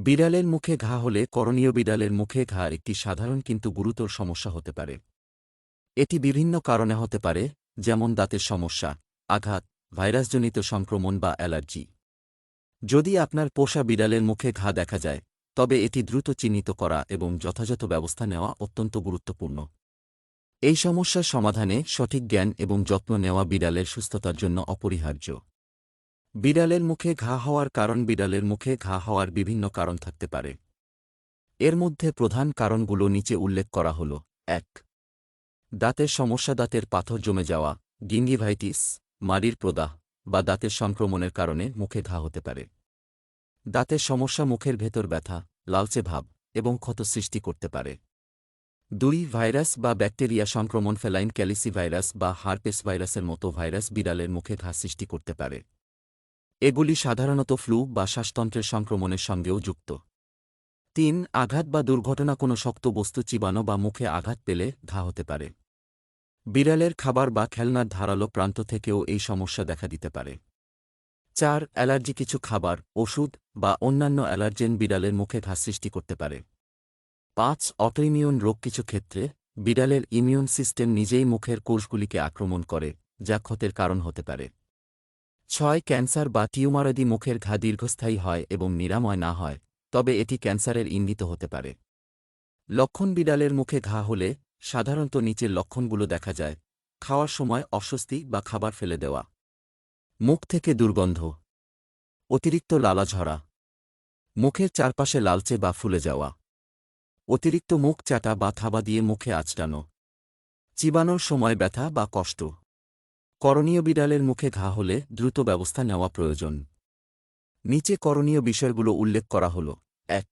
বিড়ালের মুখে ঘা হলে করণীয় বিড়ালের মুখে ঘা একটি সাধারণ কিন্তু গুরুতর সমস্যা হতে পারে। এটি বিভিন্ন কারণে হতে পারে, যেমন দাঁতের সমস্যা, আঘাত, ভাইরাসজনিত সংক্রমণ বা অ্যালার্জি। যদি আপনার পোষা বিড়ালের মুখে ঘা দেখা যায়, তবে এটি দ্রুত চিহ্নিত করা এবং যথাযথ ব্যবস্থা নেওয়া অত্যন্ত গুরুত্বপূর্ণ। এই সমস্যার সমাধানে সঠিক জ্ঞান এবং যত্ন নেওয়া বিড়ালের সুস্থতার জন্য অপরিহার্য। বিড়ালের মুখে ঘা হওয়ার কারণ বিড়ালের মুখে ঘা হওয়ার বিভিন্ন কারণ থাকতে পারে। এর মধ্যে প্রধান কারণগুলো নিচে উল্লেখ করা হল, এক, দাঁতের সমস্যা, দাঁতের পাথর জমে যাওয়া গিঙ্গিভাইটিস মাড়ির প্রদাহ, বা দাঁতের সংক্রমণের কারণে মুখে ঘা হতে পারে। দাঁতের সমস্যা, মুখের ভেতর ব্যথা, লালচে ভাব এবং ক্ষত সৃষ্টি করতে পারে। দুই, ভাইরাস বা ব্যাকটেরিয়া সংক্রমণ, ফেলাইন ক্যালিসি ভাইরাস বা হার্পেস ভাইরাসের মতো ভাইরাস বিড়ালের মুখে ঘা সৃষ্টি করতে পারে। এগুলি সাধারণত ফ্লু বা শ্বাসতন্ত্রের সংক্রমণের সঙ্গেও যুক্ত। তিন, আঘাত বা দুর্ঘটনা কোনো শক্ত বস্তু চিবানো বা মুখে আঘাত পেলে ঘা হতে পারে। বিড়ালের খাবার বা খেলনার ধারালো প্রান্ত থেকেও এই সমস্যা দেখা দিতে পারে। চার, অ্যালার্জি কিছু খাবার, ওষুধ বা অন্যান্য অ্যালার্জেন বিড়ালের মুখে ঘা সৃষ্টি করতে পারে। পাঁচ, অটোইমিউন রোগ কিছু ক্ষেত্রে বিড়ালের ইমিউন সিস্টেম নিজেই মুখের কোষগুলিকে আক্রমণ করে, যা ক্ষতের কারণ হতে পারে। ছয় ক্যান্সার বা টিউমারাদি মুখের ঘা দীর্ঘস্থায়ী হয় এবং নিরাময় না হয়, তবে এটি ক্যান্সারের ইঙ্গিত হতে পারে। লক্ষণ বিড়ালের মুখে ঘা হলে, সাধারণত নিচের লক্ষণগুলো দেখা যায়, খাওয়ার সময় অস্বস্তি বা খাবার ফেলে দেওয়া। মুখ থেকে দুর্গন্ধ, অতিরিক্ত লালা ঝরা মুখের চারপাশে লালচে বা ফুলে যাওয়া, অতিরিক্ত মুখ চাটা বা থাবা দিয়ে মুখে আঁচড়ানো, চিবানোর সময় ব্যথা বা কষ্ট। করণীয় বিড়ালের মুখে ঘা হলে দ্রুত ব্যবস্থা নেওয়া প্রয়োজন। নিচে করণীয় বিষয়গুলো উল্লেখ করা হল। এক,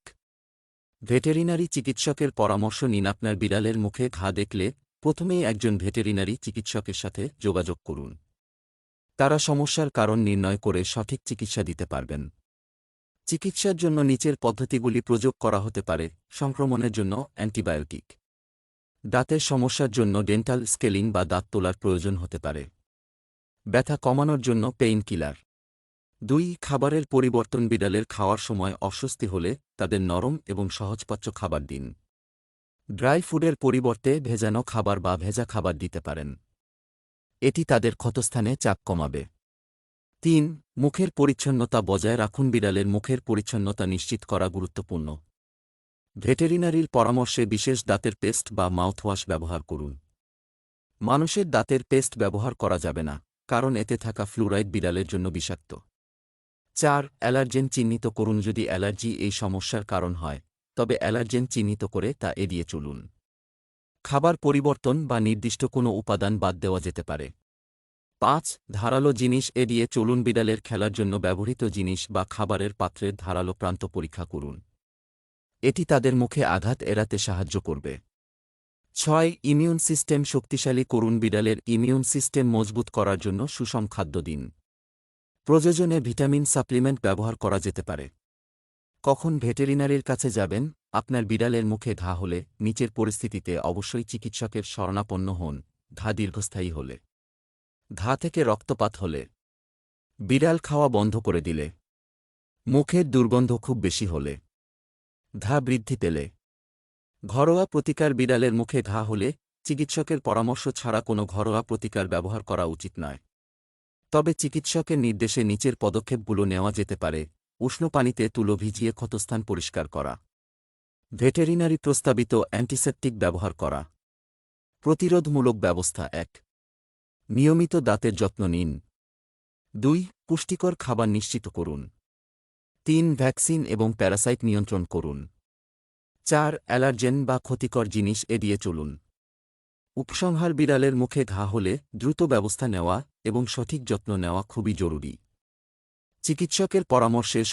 ভেটেরিনারি চিকিৎসকের পরামর্শ নিন আপনার বিড়ালের মুখে ঘা দেখলে প্রথমেই একজন ভেটেরিনারি চিকিৎসকের সাথে যোগাযোগ করুন। তারা সমস্যার কারণ নির্ণয় করে সঠিক চিকিৎসা দিতে পারবেন। চিকিৎসার জন্য নিচের পদ্ধতিগুলি প্রয়োগ করা হতে পারে সংক্রমণের জন্য অ্যান্টিবায়োটিক। দাঁতের সমস্যার জন্য ডেন্টাল স্কেলিং বা দাঁত তোলার প্রয়োজন হতে পারে। ব্যথা কমানোর জন্য পেইন কিলার দুই, খাবারের পরিবর্তন বিড়ালের খাওয়ার সময় অস্বস্তি হলে তাদের নরম এবং সহজপাচ্য খাবার দিন। ড্রাই ফুডের পরিবর্তে ভেজানো খাবার বা ভেজা খাবার দিতে পারেন। এটি তাদের ক্ষতস্থানে চাপ কমাবে। তিন, মুখের পরিচ্ছন্নতা বজায় রাখুন বিড়ালের মুখের পরিচ্ছন্নতা নিশ্চিত করা গুরুত্বপূর্ণ। ভেটেরিনারির পরামর্শে বিশেষ দাঁতের পেস্ট বা মাউথওয়াশ ব্যবহার করুন। মানুষের দাঁতের পেস্ট ব্যবহার করা যাবে না। কারণ এতে থাকা ফ্লুরাইড বিড়ালের জন্য বিষাক্ত। চার, অ্যালার্জেন চিহ্নিত করুন যদি অ্যালার্জি এই সমস্যার কারণ হয়, তবে অ্যালার্জেন চিহ্নিত করে তা এড়িয়ে চলুন। খাবার পরিবর্তন বা নির্দিষ্ট কোনো উপাদান বাদ দেওয়া যেতে পারে। পাঁচ, ধারালো জিনিস এড়িয়ে চলুন বিড়ালের খেলার জন্য ব্যবহৃত জিনিস বা খাবারের পাত্রের ধারালো প্রান্ত পরীক্ষা করুন। এটি তাদের মুখে আঘাত এড়াতে সাহায্য করবে। ছয় ইমিউন সিস্টেম শক্তিশালী করুন বিড়ালের ইমিউন সিস্টেম মজবুত করার জন্য সুষম খাদ্য দিন। প্রয়োজনে ভিটামিন সাপ্লিমেন্ট ব্যবহার করা যেতে পারে। কখন ভেটেরিনারির কাছে যাবেন, আপনার বিড়ালের মুখে ঘা হলে, নিচের পরিস্থিতিতে অবশ্যই চিকিৎসকের শরণাপন্ন হন, ঘা দীর্ঘস্থায়ী হলে। ঘা থেকে রক্তপাত হলে। বিড়াল খাওয়া বন্ধ করে দিলে। মুখের দুর্গন্ধ খুব বেশি হলে। ঘা বৃদ্ধি পেলে। ঘরোয়া প্রতিকার বিড়ালের মুখে ঘা হলে চিকিৎসকের পরামর্শ ছাড়া কোনো ঘরোয়া প্রতিকার ব্যবহার করা উচিত নয়। তবে চিকিৎসকের নির্দেশে নিচের পদক্ষেপগুলো নেওয়া যেতে পারে, উষ্ণ পানিতে তুলো ভিজিয়ে ক্ষতস্থান পরিষ্কার করা। ভেটেরিনারি প্রস্তাবিত অ্যান্টিসেপটিক ব্যবহার করা। প্রতিরোধমূলক ব্যবস্থা এক। নিয়মিত দাঁতের যত্ন নিন। দুই, পুষ্টিকর খাবার নিশ্চিত করুন। তিন, ভ্যাকসিন এবং প্যারাসাইট নিয়ন্ত্রণ করুন। চার অ্যালার্জেন বা ক্ষতিকর জিনিস এড়িয়ে চলুন। উপসংহার বিড়ালের মুখে ঘা হলে দ্রুত ব্যবস্থা নেওয়া এবং সঠিক যত্ন নেওয়া খুবই জরুরি। চিকিৎসকের পরামর্শে